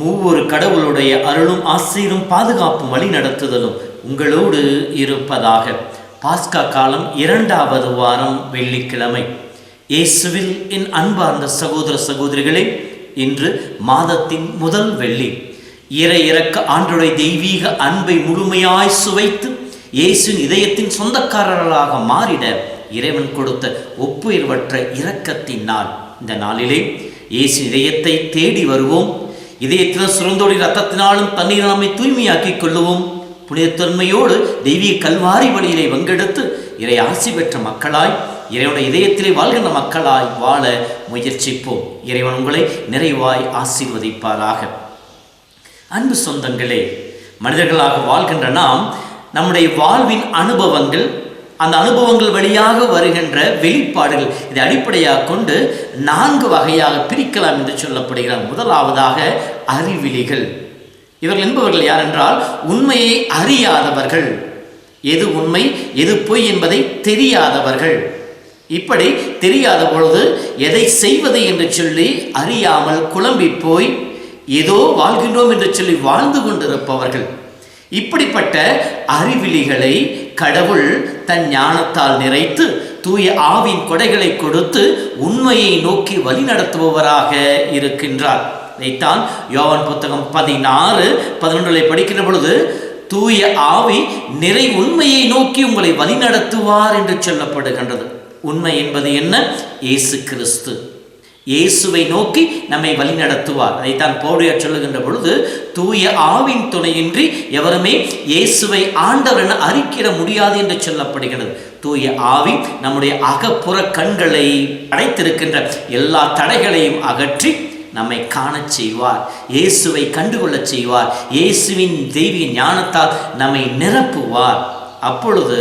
மூவொரு கடவுளுடைய அருளும் ஆசிரியரும் பாதுகாப்பும் வழி நடத்துதலும் உங்களோடு இருப்பதாக. பாஸ்கா காலம் இரண்டாவது வாரம் வெள்ளிக்கிழமை. இயேசுவில் என் அன்பார்ந்த சகோதர சகோதரிகளே இன்று மாதத்தின் முதல் வெள்ளி. இறை இறக்க ஆண்டுடைய தெய்வீக அன்பை முழுமையாய் சுவைத்து இயேசுவின் இதயத்தின் சொந்தக்காரர்களாக மாறிட இறைவன் கொடுத்த ஒப்புயர்வற்ற இரக்கத்தின் நாள். இந்த நாளிலே இயேசு இதயத்தை தேடி வருவோம். இதயத்திலும் சுரந்தோடி ரத்தத்தினாலும் தண்ணீர் நம்மை தூய்மையாக்கிக் கொள்ளுவோம். புனிதத்தன்மையோடு தெய்வீக கல்வாரி வழியிலே பங்கெடுத்து இறை ஆசி பெற்ற மக்களாய் இறைவனுடைய இதயத்திலே வாழ்கின்ற மக்களாய் வாழ முயற்சிப்போம். இறைவன் உங்களை நிறைவாய் ஆசீர்வதிப்பாராக. அன்பு சொந்தங்களே மனிதர்களாக வாழ்கின்ற நாம் நம்முடைய வாழ்வின் அனுபவங்கள் அந்த அனுபவங்கள் வழியாக வருகின்ற வெளிப்பாடுகள் இதை அடிப்படையாக கொண்டு நான்கு வகையாக பிரிக்கலாம் என்று சொல்லப்படுகிறார் முதலாவதாக அறிவிலிகள். இவர்கள் என்பவர்கள் யார் என்றால் உண்மையை அறியாதவர்கள். எது உண்மை எது பொய் என்பதை தெரியாதவர்கள். இப்படி தெரியாத பொழுது எதை செய்வது என்று சொல்லி அறியாமல் குழம்பி போய் ஏதோ வாழ்கின்றோம் என்று சொல்லி வாழ்ந்து கொண்டிருப்பவர்கள். இப்படிப்பட்ட அறிவிலிகளை கடவுள் தன் ஞானத்தால் நிறைத்து தூய ஆவின் கொடைகளை கொடுத்து உண்மையை நோக்கி வழிநடத்துபவராக இருக்கின்றார். இதைத்தான் யோவான் புத்தகம் பதினாறு பதினொன்றிலே படிக்கின்ற பொழுது தூய ஆவி நிறை உண்மையை நோக்கி உங்களை வழிநடத்துவார் என்று சொல்லப்படுகின்றது. உண்மை என்பது என்ன? இயேசு கிறிஸ்து. இயேசுவை நோக்கி நம்மை வழிநடத்துவார் அதைத்தான் பௌடியார் சொல்லுகின்ற பொழுது தூய ஆவின் துணையின்றி எவருமே இயேசுவை ஆண்டவர் என அறிக்கிட முடியாது என்று சொல்லப்படுகிறது. தூய ஆவி நம்முடைய அகப்புற கண்களை அடைத்திருக்கின்ற எல்லா தடைகளையும் அகற்றி நம்மை காணச் செய்வார். இயேசுவை கண்டுகொள்ளச் செய்வார். இயேசுவின் தெய்வீக ஞானத்தால் நம்மை நிரப்புவார். அப்பொழுது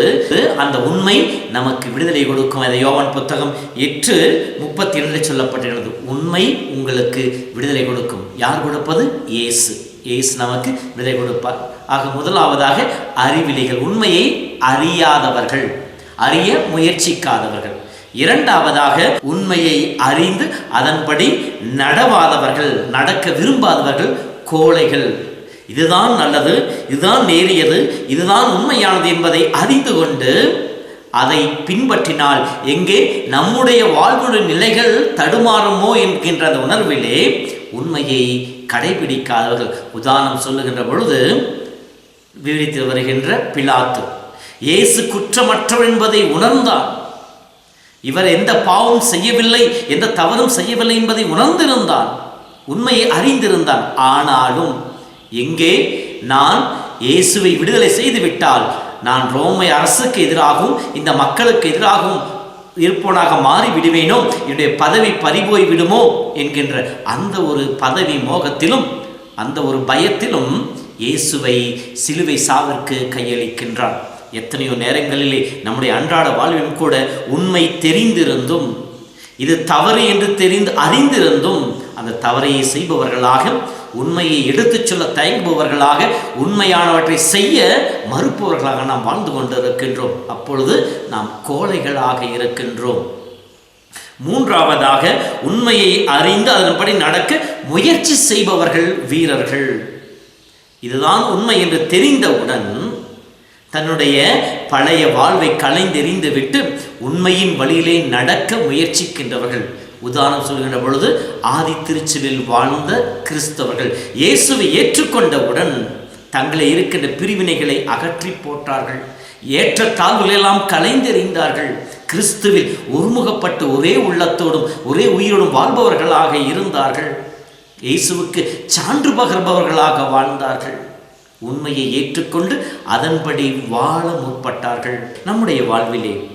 அந்த உண்மை நமக்கு விடுதலை கொடுக்கும். அதை யோவான் புத்தகம் எட்டு முப்பத்தி இரண்டு சொல்லப்பட்டிருக்கிறது. உண்மை உங்களுக்கு விடுதலை கொடுக்கும். யார் கொடுப்பது? இயேசு. இயேசு நமக்கு விதை கொடுப்பார். ஆக முதலாவதாக அறிவிலிகள். உண்மையை அறியாதவர்கள் அறிய முயற்சிக்காதவர்கள். இரண்டாவதாக உண்மையை அறிந்து அதன்படி நடவாதவர்கள் நடக்க விரும்பாதவர்கள் கோழைகள். இதுதான் நல்லது இதுதான் நேரியது இதுதான் உண்மையானது என்பதை அறிந்து கொண்டு அதை பின்பற்றினால் எங்கே நம்முடைய வாழ்வுடைய நிலைகள் தடுமாறுமோ என்கின்ற அந்த உணர்விலே உண்மையை கடைபிடிக்காதவர்கள். உதாரணம் சொல்லுகின்ற பொழுது விவரித்து வருகின்ற பிலாத்து இயேசு குற்றமற்றவர் என்பதை உணர்ந்தான். இவர் எந்த பாவம் செய்யவில்லை எந்த தவறும் செய்யவில்லை என்பதை உணர்ந்திருந்தான். உண்மையை அறிந்திருந்தான். ஆனாலும் எங்கே நான் இயேசுவை விடுதலை செய்து விட்டால் நான் ரோமை அரசுக்கு எதிராகவும் இந்த மக்களுக்கு எதிராகவும் இருப்போனாக மாறி விடுவேனோ என்னுடைய பதவி பறிபோய் விடுமோ என்கின்ற அந்த ஒரு பதவி மோகத்திலும் அந்த ஒரு பயத்திலும் இயேசுவை சிலுவை சாவிற்கு கையளிக்கின்றான். எத்தனையோ நேரங்களிலே நம்முடைய அன்றாட வாழ்விலும் கூட உண்மை தெரிந்திருந்தும் இது தவறு என்று தெரிந்து அறிந்திருந்தும் அந்த தவறையை செய்பவர்களாக உண்மையை எடுத்துச் சொல்ல தயங்குபவர்களாக உண்மையானவற்றை செய்ய மறுப்பவர்களாக நாம் வாழ்ந்து கொண்டிருக்கின்றோம். அப்பொழுது நாம் கோழைகளாக இருக்கின்றோம். மூன்றாவதாக உண்மையை அறிந்து அதன்படி நடக்க முயற்சி செய்பவர்கள் வீரர்கள். இதுதான் உண்மை என்று தெரிந்தவுடன் தன்னுடைய பழைய வாழ்வை கலைந்தெறிந்து விட்டு உண்மையின் வழியிலே நடக்க முயற்சிக்கின்றவர்கள். உதாரணம் சொல்கின்ற பொழுது ஆதி திருச்சிலில் வாழ்ந்த கிறிஸ்தவர்கள். இயேசுவை ஏற்றுக்கொண்டவுடன் தங்களை இருக்கின்ற பிரிவினைகளை அகற்றி போட்டார்கள். ஏற்ற தாழ்வுகளெல்லாம் கலைந்தெறிந்தார்கள். கிறிஸ்துவில் ஒருமுகப்பட்டு ஒரே உள்ளத்தோடும் ஒரே உயிரோடும் வாழ்பவர்களாக இருந்தார்கள். இயேசுவுக்கு சான்று பகர்பவர்களாக வாழ்ந்தார்கள். உண்மையை ஏற்றுக்கொண்டு அதன்படி வாழ முற்பட்டார்கள். நம்முடைய வாழ்விலே.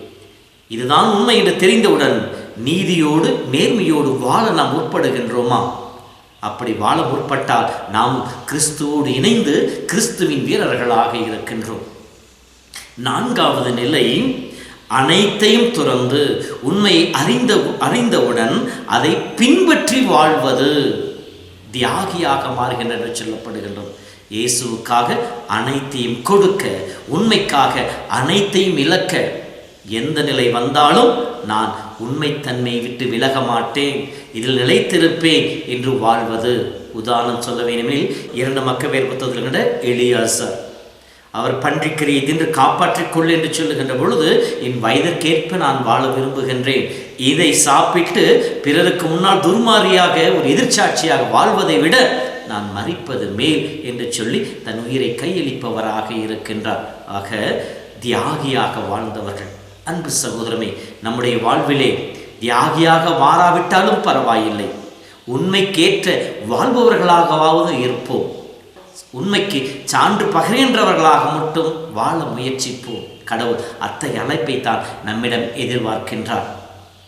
இதுதான் உண்மை என்று தெரிந்தவுடன் நீதியோடு நேர்மையோடு வாழ நாம் முற்படுகின்றோமா? அப்படி வாழ முற்பட்டால் நாம் கிறிஸ்துவோடு இணைந்து கிறிஸ்துவின் வீரர்களாக இருக்கின்றோம். நான்காவது நிலை அனைத்தையும் துறந்து உண்மையை அறிந்த அறிந்தவுடன் அதை பின்பற்றி வாழ்வது. தியாகியாக மாறுகின்ற என்று சொல்லப்படுகின்றது இயேசுவுக்காக அனைத்தையும் கொடுக்க உண்மைக்காக அனைத்தையும் இழக்க எந்த நிலை வந்தாலும் நான் உண்மைத்தன்மை விட்டு விலக மாட்டேன். இதில் நிலைத்திருப்பேன் என்று வாழ்வது உதாரணம் சொல்ல வேண்டுமெனில் இரண்டு மக்கள் வேறு எளியாசர் அவர் பன்றிக்கரியை தின்று காப்பாற்றிக்கொள் என்று சொல்லுகின்ற பொழுது என் வயதிற்கேற்ப நான் வாழ விரும்புகின்றேன். இதை சாப்பிட்டு பிறருக்கு முன்னால் துர்மாரியாக ஒரு எதிர்ச்சாட்சியாக வாழ்வதை விட நான் மறிப்பது மேல் என்று சொல்லி தன் உயிரை கையளிப்பவராக இருக்கின்றார். ஆக தியாகியாக வாழ்ந்தவர்கள். அன்பு சகோதரமே நம்முடைய வாழ்விலே தியாகியாக மாறாவிட்டாலும் பரவாயில்லை. உண்மைக்கேற்ற வாழ்பவர்களாகவாவது இருப்போம். உண்மைக்கு சான்று பகிர்கின்றவர்களாக மட்டும் வாழ முயற்சிப்போம். கடவுள் அத்தகைய அழைப்பை தான் நம்மிடம் எதிர்பார்க்கின்றார்.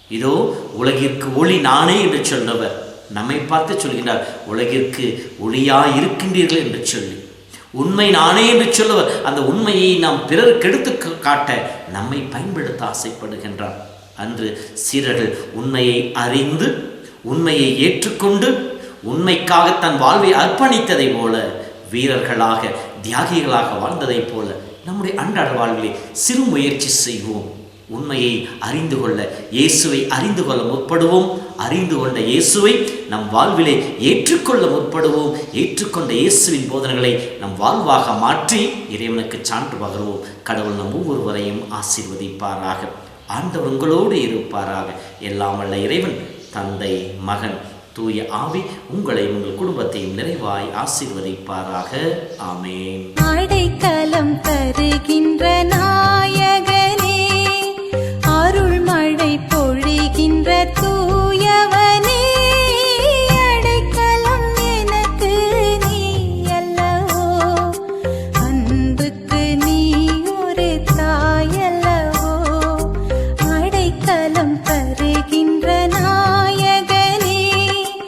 இதோ உலகிற்கு ஒளி நானே என்று சொன்னவர் நம்மை பார்த்து சொல்கின்றார். உலகிற்கு ஒளியா இருக்கின்றீர்கள் என்று சொல்லி. உண்மை நானே என்று சொல்லுவர். அந்த உண்மையை நாம் பிறருக்கு எடுத்து காட்ட நம்மை பயன்படுத்த ஆசைப்படுகின்றார். அன்று சீரர்கள் உண்மையை அறிந்து உண்மையை ஏற்றுக்கொண்டு உண்மைக்காக தன் வாழ்வை அர்ப்பணித்ததை போல வீரர்களாக தியாகிகளாக வாழ்ந்ததைப் போல நம்முடைய அன்றாட வாழ்விலே சிறு முயற்சி செய்வோம். உண்மையை அறிந்து கொள்ள இயேசுவை அறிந்து கொள்ள முற்படுவோம். அறிந்து கொண்ட இயேசுவை நம் வாழ்விலே ஏற்றுக்கொள்ள முற்படுவோம். ஏற்றுக்கொண்ட இயேசுவின் போதனைகளை நம் வாழ்வாக மாற்றி இறைவனுக்கு சான்று பகர்வோம். கடவுள் நம் ஒவ்வொருவரையும் ஆசீர்வதிப்பாராக. ஆண்டவர் உங்களோடு இருப்பாராக. எல்லாம் இறைவன் தந்தை மகன் தூய ஆவி உங்களை உங்கள் குடும்பத்தையும் நிறைவாய் ஆசீர்வதிப்பாராக. ஆமேன். மழைக்கலம் தருகின்ற நாயகனே அருள் மழை பொழிகின்ற தூ